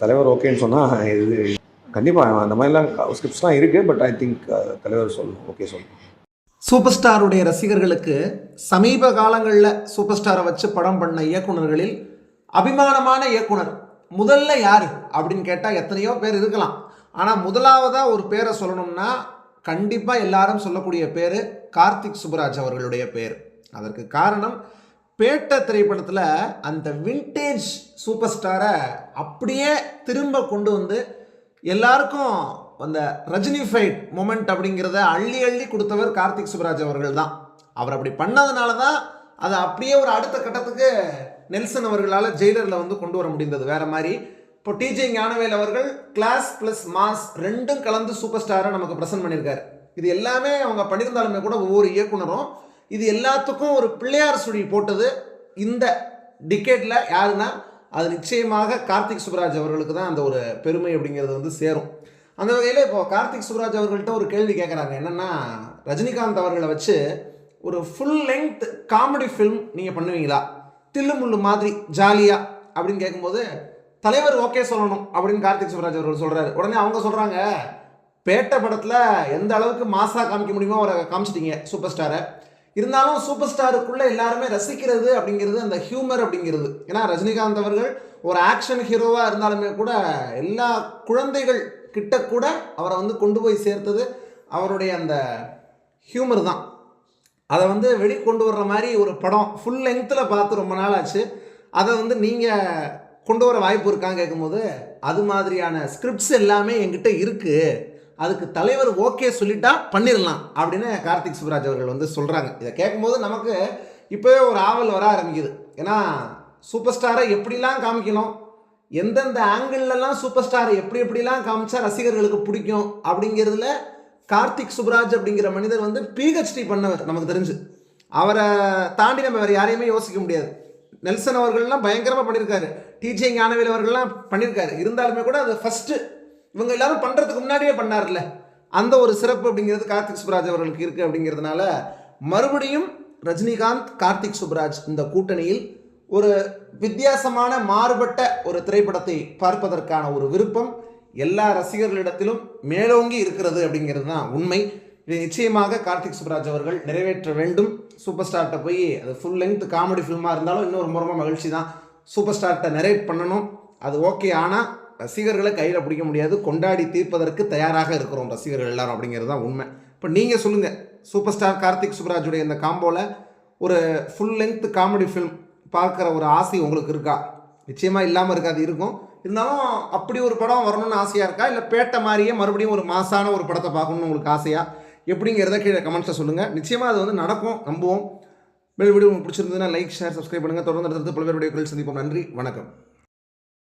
தலைவர் ஓகேன்னு சொன்னால் இது கண்டிப்பாக அந்த மாதிரிலாம் ஸ்கிரிப்ட்ஸ்லாம் இருக்குது பட் ஐ திங்க் தலைவர் சொல்லணும் ஓகே சொல்லணும் சூப்பர் ஸ்டாருடைய ரசிகர்களுக்கு சமீப காலங்களில் சூப்பர் ஸ்டாரை வச்சு படம் பண்ண இயக்குனர்களில் அபிமானமான இயக்குனர் முதல்ல யார்? அப்படின்னு கேட்டால் எத்தனையோ பேர் இருக்கலாம். ஆனால் முதலாவதாக ஒரு பேரை சொல்லணும்னா கண்டிப்பாக எல்லாரும் சொல்லக்கூடிய பேர் கார்த்திக் சுப்ராஜ் அவர்களுடைய பேர். அதற்கு காரணம் பேட்ட திரைப்படத்தில் அந்த விண்டேஜ் சூப்பர் ஸ்டாரை அப்படியே திரும்ப கொண்டு வந்து எல்லாருக்கும் அந்த ரஜினிஃபைட் மூமெண்ட் அப்படிங்கிறத அள்ளி அள்ளி கொடுத்தவர் கார்த்திக் சுப்ராஜ் அவர்கள் தான். அவர் அப்படி பண்ணதுனால தான் அதை அப்படியே ஒரு அடுத்த கட்டத்துக்கு நெல்சன் அவர்களால் ஜெயிலரில் வந்து கொண்டு வர முடிந்தது. வேற மாதிரி இப்போ டிஜே ஞானவேல் அவர்கள் கிளாஸ் ப்ளஸ் மாஸ் ரெண்டும் கலந்து சூப்பர் ஸ்டாரை நமக்கு ப்ரெசென்ட் பண்ணியிருக்காரு. இது எல்லாமே அவங்க பண்ணியிருந்தாலுமே கூட ஒவ்வொரு இயக்குனரும் இது எல்லாத்துக்கும் ஒரு பிள்ளையார் சுழி போட்டது இந்த டிக்கெட்டில் யாருன்னா அது நிச்சயமாக கார்த்திக் சுப்ராஜ் அவர்களுக்கு தான் அந்த ஒரு பெருமை அப்படிங்கிறது வந்து சேரும். அந்த வகையில் இப்போ கார்த்திக் சுப்ராஜ் அவர்கள்ட்ட ஒரு கேள்வி கேட்குறாங்க என்னென்னா ரஜினிகாந்த் அவர்களை வச்சு ஒரு ஃபுல் லெங்த் காமெடி ஃபிலிம் நீங்கள் பண்ணுவீங்களா? தில்லு முள்ளு மாதிரி ஜாலியாக அப்படின்னு கேட்கும்போது தலைவர் ஓகே சொல்லணும் அப்படின்னு கார்த்திக் சுப்ராஜ் அவர்கள் சொல்கிறாரு உடனே அவங்க சொல்கிறாங்க பேட்ட படத்தில் எந்த அளவுக்கு மாசாக காமிக்க முடியுமோ அவரை காமிச்சிட்டிங்க சூப்பர் ஸ்டாரை இருந்தாலும் சூப்பர் ஸ்டாருக்குள்ளே எல்லாருமே ரசிக்கிறது அப்படிங்கிறது அந்த ஹியூமர் அப்படிங்கிறது. ஏன்னா ரஜினிகாந்த் அவர்கள் ஒரு ஆக்ஷன் ஹீரோவாக இருந்தாலுமே கூட எல்லா குழந்தைகள் கிட்ட கூட அவரை வந்து கொண்டு போய் சேர்த்தது அவருடைய அந்த ஹியூமர் தான். அதை வந்து வெளி கொண்டு வர்ற மாதிரி ஒரு படம் ஃபுல் லென்த்தில் பார்த்து ரொம்ப நாள் ஆச்சு. அதை வந்து நீங்கள் கொண்டு வர வாய்ப்பு இருக்கான்னு கேட்கும்போது அது மாதிரியான ஸ்கிரிப்ட்ஸ் எல்லாமே என்கிட்ட இருக்குது அதுக்கு தலைவர் ஓகே சொல்லிட்டா பண்ணிடலாம் அப்படின்னு கார்த்திக் சுப்ராஜ் அவர்கள் வந்து சொல்கிறாங்க இதை கேட்கும்போது நமக்கு இப்போவே ஒரு ஆவல் வர ஆரம்பிக்குது. ஏன்னா சூப்பர் ஸ்டாரை எப்படிலாம் காமிக்கணும்? எந்தெந்த ஆங்கிள்லலாம் சூப்பர் ஸ்டாரை எப்படி எப்படிலாம் காமிச்சா ரசிகர்களுக்கு பிடிக்கும்? அப்படிங்கிறதுல கார்த்திக் சுப்ராஜ் அப்படிங்கிற மனிதர் வந்து பிஹெச்டி பண்ணவர் நமக்கு தெரிஞ்சு. அவரை தாண்டி நம்ம வேறு யாரையுமே யோசிக்க முடியாது. நெல்சன் அவர்கள்லாம் பயங்கரமாக பண்ணியிருக்காரு டிஜே ஞானவேல் அவர்கள்லாம் பண்ணியிருக்காரு இருந்தாலுமே கூட அது ஃபஸ்ட்டு இவங்க எல்லாரும் பண்ணுறதுக்கு முன்னாடியே பண்ணார்ல. அந்த ஒரு சிறப்பு அப்படிங்கிறது கார்த்திக் சுப்ராஜ் அவர்களுக்கு இருக்குது அப்படிங்கிறதுனால மறுபடியும் ரஜினிகாந்த் கார்த்திக் சுப்ராஜ் இந்த கூட்டணியில் ஒரு வித்தியாசமான மாறுபட்ட ஒரு திரைப்படத்தை பார்ப்பதற்கான ஒரு விருப்பம் எல்லா ரசிகர்களிடத்திலும் மேலோங்கி இருக்கிறது அப்படிங்கிறது தான் உண்மை. இதை நிச்சயமாக கார்த்திக் சுப்ராஜ் அவர்கள் நிறைவேற்ற வேண்டும். சூப்பர் ஸ்டார்கிட்ட போய் அது ஃபுல் லென்த் காமெடி ஃபில்மாக இருந்தாலும் இன்னும் ரொம்ப ரொம்ப மகிழ்ச்சி தான். சூப்பர் ஸ்டார்கிட்ட நரேட் பண்ணணும். அது ஓகே ஆனால் ரசிகர்களை கையில் பிடிக்க முடியாது கொண்டாடி தீர்ப்பதற்கு தயாராக இருக்கிறோம் ரசிகர்கள் எல்லாரும் அப்படிங்கிறது தான் உண்மை. இப்போ நீங்கள் சொல்லுங்கள் சூப்பர் ஸ்டார் கார்த்திக் சுப்ராஜுடைய இந்த காம்போவில் ஒரு ஃபுல் லென்த் காமெடி ஃபிலிம் பார்க்குற ஒரு ஆசை உங்களுக்கு இருக்கா? நிச்சயமாக இல்லாமல் இருக்காது இருக்கும். இருந்தாலும் அப்படி ஒரு படம் வரணும்னு ஆசையாக இருக்கா? இல்லை பேட்டை மாதிரியே மறுபடியும் ஒரு மாசான ஒரு படத்தை பார்க்கணும்னு உங்களுக்கு ஆசையா? எப்படிங்கிறத கீழே கமெண்ட்ஸில் சொல்லுங்கள் நிச்சயமாக அது வந்து நடக்கும் நம்புவோம். மேல் வீடியோ உங்களுக்கு பிடிச்சிருந்ததுன்னா லைக் ஷேர் சப்ஸ்கிரைப் பண்ணுங்கள் தொடர்ந்து அடுத்தடுத்து பல்வேறு வீடியோக்கள் சந்திப்போம். நன்றி வணக்கம்.